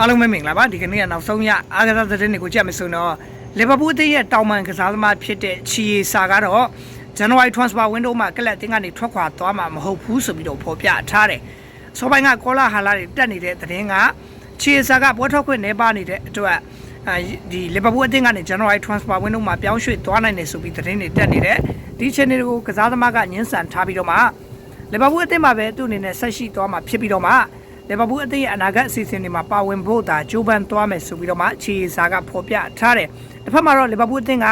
အားလုံးပဲမင်္ဂလာပါဒီကနေ့ကနောက်ဆုံးရအားကစားသတင်းတွေကိုကြည့်မယ်ဆိုတော့လီဗာပူးအသင်းရဲ့တောင်ပန်ကစားသမားဖြစ်တဲ့ချီယေစာကတော့ဇန်နဝါရီ transfer window မှာကလပ်အသင်းကနေထွက်ခွာသွားမှာမဟုတ်ဘူးဆိုပြီးတော့ဖော်ပြထားတယ်။စောပိုင်းကကောလာဟာလာတွေတက်နေတဲ့သတင်းကချီယေစာကပွဲထွက်ခွင့်နေပါနေတဲ့အတွက်အဲဒီလီဗာပူးအသင်းကနေဇန်နဝါရီ transfer window မှာပြောင်းရွှေ့သွားနိုင်တယ်ဆိုပြီးသတင်းတွေတက်နေတယ်။ဒီချိန်တွေကိုကစားသမားကညှင်းဆန်ထားပြီးတော့မှလီဗာပူးအသင်းမှာပဲသူ့အနေနဲ့ဆက်ရှိသွားမှာဖြစ်ပြီးတော့မှ လီဗာပူးအသင်းရဲ့အနာဂတ်အစီအစဉ်တွေမှာပါဝင်ဖို့သာကြိုးပမ်းသွားမယ်ဆိုပြီးတော့မှချီစာကဖော်ပြထားတယ်။တစ်ဖက်မှာတော့လီဗာပူးအသင်းက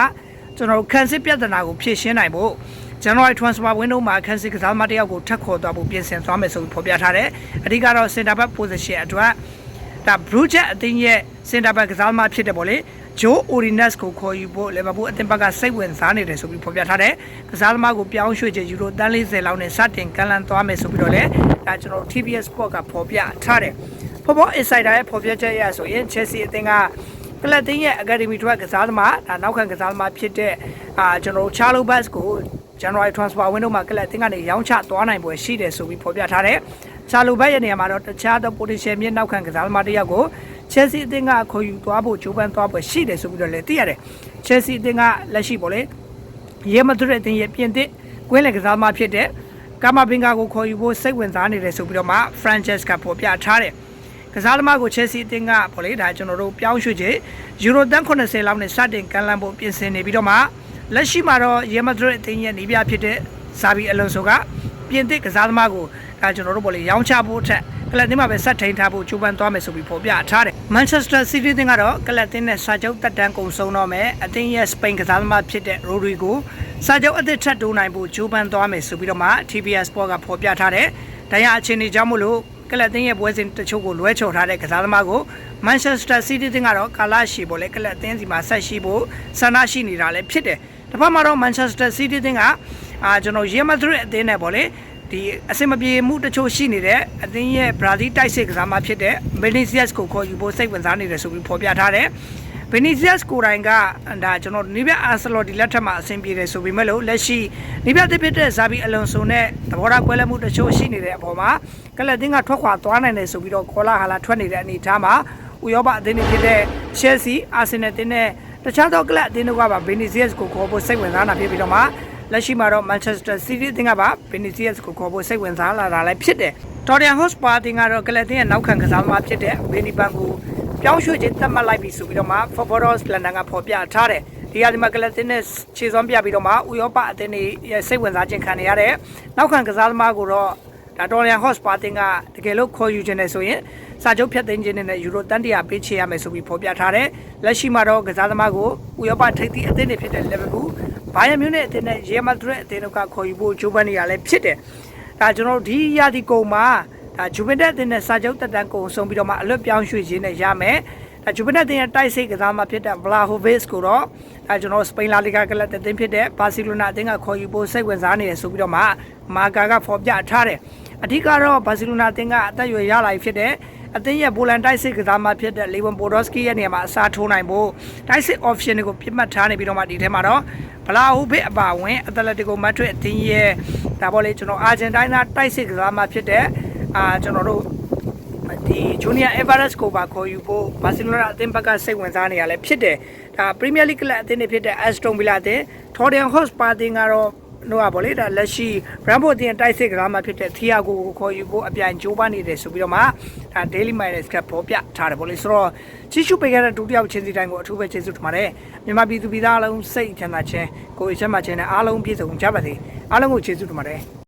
ကျွန်တော်တို့ခန်းစစ်ပြဿနာကိုဖြေရှင်းနိုင်ဖို့ဇန်နဝါရီ transfer window မှာခန်းစစ်ကစားသမားတစ်ယောက်ကိုထပ်ခေါ်သွားဖို့ပြင်ဆင်သွားမယ်ဆိုပြီးဖော်ပြထားတယ်။အဓိကတော့ center back position အတွက် ဒါ blue jet အသင်းရဲ့ center back ကစားသမားဖြစ်တယ်ပေါ့လေဂျိုအိုရီနက်စ်ကိုခေါ်ယူဖို့လီဗာပူးအသင်းဘက်ကစိတ်ဝင်စားနေတယ်ဆိုပြီးဖော်ပြထားတယ်။ကစားသမားကိုပြောင်းရွှေ့ချေယူရိုတန်း40လောက်နဲ့စတင်ကန်လန်သွားမယ်ဆိုပြီးတော့လည်းဒါကျွန်တော် TBS Sport ကဖော်ပြထားတယ်။ Football Insider ရဲ့ဖော်ပြချက်အရဆိုရင် Chelsea အသင်းကကလပ်တင်းရဲ့ Academy ထွက်ကစားသမားဒါနောက်ခံကစားသမားဖြစ်တဲ့အာကျွန်တော် Charlo Bass ကို January transfer window မှာကလပ်တင်းကနေရောင်းချသွားနိုင်ပွဲရှိတယ်ဆိုပြီးဖော်ပြထားတယ်။ Charlo Bass ရဲ့နေရာမှာတော့တခြားသော potential မြင့်နောက်ခံကစားသမားတစ်ယောက်ကို Chelsea အသင်းကခေါ်ယူသွားဖို့ကြိုးပမ်းသွားပွဲရှိတယ်ဆိုပြီးတော့လည်းသိရတယ်။ Chelsea အသင်းကလက်ရှိပေါ့လေရေမဒရစ်အသင်းရဲ့ပြင်သစ်ကွင်းလယ်ကစားသမားဖြစ်တဲ့ကာမာဘင်ဂါကိုခေါ်ယူဖို့စိတ်ဝင်စားနေတယ်ဆိုပြီးတော့မှ Frances ကဖော်ပြထားတယ်။ကစားသမားကို Chelsea အသင်းကပေါ့လေဒါကျွန်တော်တို့ပြောင်းရွှေ့ချေယူရိုတန်80လောက်နဲ့စတင်ကန်လန်ဖို့ပြင်ဆင်နေပြီးတော့မှလက်ရှိမှာတော့ရေမဒရစ်အသင်းရဲ့နေပြဖြစ်တဲ့ဇာဘီအလွန်ဆိုက ပြင်သစ်ကစားသမားကိုဒါကျွန်တော်တို့ပေါ့လေရောင်းချဖို့အထက်ကလပ်တင်းမှာပဲဆက်ထိန်ထားဖို့ကြိုးပမ်းသွားမယ်ဆိုပြီးဖော်ပြထားတယ်။ Manchester City တင်းကတော့ကလပ်တင်းနဲ့စာချုပ်တက်တန်းကုန်ဆုံးတော့မယ်အသင်းရဲ့စပိန်ကစားသမားဖြစ်တဲ့ Rodrigo စာချုပ်အသစ်ထပ်တိုးနိုင်ဖို့ကြိုးပမ်းသွားမယ်ဆိုပြီးတော့မှ TBS Sport ကဖော်ပြထားတယ်။ဒဏ်ရာအခြေအနေကြောင့်မလို့ကလပ်တင်းရဲ့ပွဲစဉ်တချို့ကိုလွဲချော်ထားတဲ့ကစားသမားကို Manchester City တင်းကတော့ကာလာရှိဖို့လေကလပ်တင်းစီမှာဆက်ရှိဖို့ဆန္ဒရှိနေတာလည်းဖြစ်တယ်။တစ်ဖက်မှာတော့ Manchester City တင်းက အာကျွန်တော် Real Madrid အသင်းနဲ့ပေါ့လေဒီအစင်မပြေမှုတချို့ရှိနေတဲ့အသင်းရဲ့ဘရာဇီးတိုက်စစ်ကစားမဖြစ်တဲ့ Vinicius ကိုခေါ်ယူဖို့စိတ်ဝင်စားနေတယ်ဆိုပြီးဖော်ပြထားတယ်။ Vinicius ကိုယ်တိုင်ကဒါကျွန်တော်နိဗျအာဆလော်ဒီလက်ထက်မှာအဆင်ပြေတယ်ဆိုပေမဲ့လို့လက်ရှိနိဗျတစ်ဖြစ်တဲ့ဇာဘီအလွန်ဆိုနဲ့သဘောထားကွဲလွဲမှုတချို့ရှိနေတဲ့အပေါ်မှာကလပ်တင်းကထွက်ခွာသွားနိုင်တယ်ဆိုပြီးတော့ခေါ်လာဟာလာထွက်နေတဲ့အနေအထားမှာဥရောပအသင်းတွေဖြစ်တဲ့ Chelsea, Arsenal တင်းနဲ့တခြားသောကလပ်အသင်းတွေကပါ Vinicius ကိုခေါ်ဖို့စိတ်ဝင်စားတာဖြစ်ပြီးတော့မှ လက်ရှိမှာတော့ Manchester City အသင်းကပါ Vinicius ကိုခေါ်ဖို့စိတ်ဝင်စားလာတာလည်းဖြစ်တယ်။ Tottenham Hotspur အသင်းကတော့ကလပ်တင်းရဲ့နောက်ခံကစားသမားဖြစ်တဲ့ Benny Ban ကိုပြောင်းရွှေ့ခြင်းသတ်မှတ်လိုက်ပြီဆိုပြီးတော့မှ Football London ကဖော်ပြထားတယ်။ဒီဟာဒီမှာကလပ်တင်းနဲ့ခြေစွမ်းပြပြီးတော့မှဥရောပအသင်းတွေရဲ့စိတ်ဝင်စားခြင်းခံနေရတဲ့နောက်ခံကစားသမားကိုတော့ဒါတော်လျန်ဟော့စပါတင်ကတကယ်လို့ခေါ်ယူခြင်းနဲ့ဆိုရင်စာချုပ်ဖြတ်သိမ်းခြင်းနဲ့ယူရိုတန်တရာပေးချေရမယ်ဆိုပြီးဖော်ပြထားတယ်။လက်ရှိမှာတော့ကစားသမားကိုဥရောပထိပ်သီးအသင်းတွေဖြစ်တဲ့ Liverpool ဘိုင်ယန်မြူးနစ်အသင်းနဲ့ရီယယ်မက်ဒရစ်အသင်းတို့ကခေါ်ယူဖို့ဂျိုးပန်းနေရလဲဖြစ်တယ်။ဒါကျွန်တော်တို့ဒီရာသီကုန်မှာဒါဂျူဗင်တက်အသင်းနဲ့စာချုပ်တက်တန်းကုန်ဆုံးပြီးတော့မှအလွတ်ပြောင်းရွှေ့ခြင်းနဲ့ရမယ်။ဒါဂျူဗင်တက်အသင်းရဲ့တိုက်စိတ်ကစားမှဖြစ်တဲ့ Vlahovic ကိုတော့ဒါကျွန်တော်စပိန်လာလီဂါကလပ်အသင်းဖြစ်တဲ့ဘာစီလိုနာအသင်းကခေါ်ယူဖို့စိတ်ဝင်စားနေတယ်ဆိုပြီးတော့မှမာကာကဖော်ပြထားတယ်။အဓိကတော့ဘာစီလိုနာအသင်းကအသက်အရွယ်ရလာပြီဖြစ်တဲ့ အသင်းရဲ့ပိုလန်တိုက်စစ်ကစားမှဖြစ်တဲ့လေဝန်ပိုဒော့စကီရဲ့နေရာမှာအစားထိုးနိုင်ဖို့တိုက်စစ် option တွေကိုပြတ်မှတ်ထားနေပြီးတော့မှဒီထဲမှာတော့ဘလာဟူဘစ်အပါဝင်အတလက်တီကိုမတ်ထွေအသင်းရဲ့ဒါပေါ့လေကျွန်တော်အာဂျင်တိုင်းသားတိုက်စစ်ကစားမှဖြစ်တဲ့အာကျွန်တော်တို့ဒီဂျူနီယာအက်ဗာရက်စ်ကိုပါခေါ်ယူဖို့ဘာစီလိုနာအသင်းဘက်ကစိတ်ဝင်စားနေရလဲဖြစ်တယ်ဒါပရီးမီယာလိကလပ်အသင်းတွေဖြစ်တဲ့အက်စတွန်ဗီလာအသင်းထော်ဒန်ဟော့စ်ပါအသင်းကတော့ တို့ကဗောလေဒါလက်ရှိဘရန်ဘိုအတင်းတိုက်စစ်ကစားမှဖြစ်တဲ့သီယာကိုကိုခေါ်ယူဖို့အပြိုင်ကြိုးပမ်းနေတယ်ဆိုပြီးတော့မှဒါ Daily Miners ကပေါ်ပြထားတယ်ဗောလေဆိုတော့ချီရှုပေးခဲ့တဲ့ဒုတိယချင်းစီတိုင်းကိုအထူးပဲကျေးဇူးတင်ပါတယ်မြန်မာပြည်သူပြည်သားအလုံးစိတ်ချမ်းသာခြင်းကိုယ်ချမ်းသာခြင်းနဲ့အားလုံးပြည့်စုံကြပါစေအားလုံးကိုကျေးဇူးတင်ပါတယ်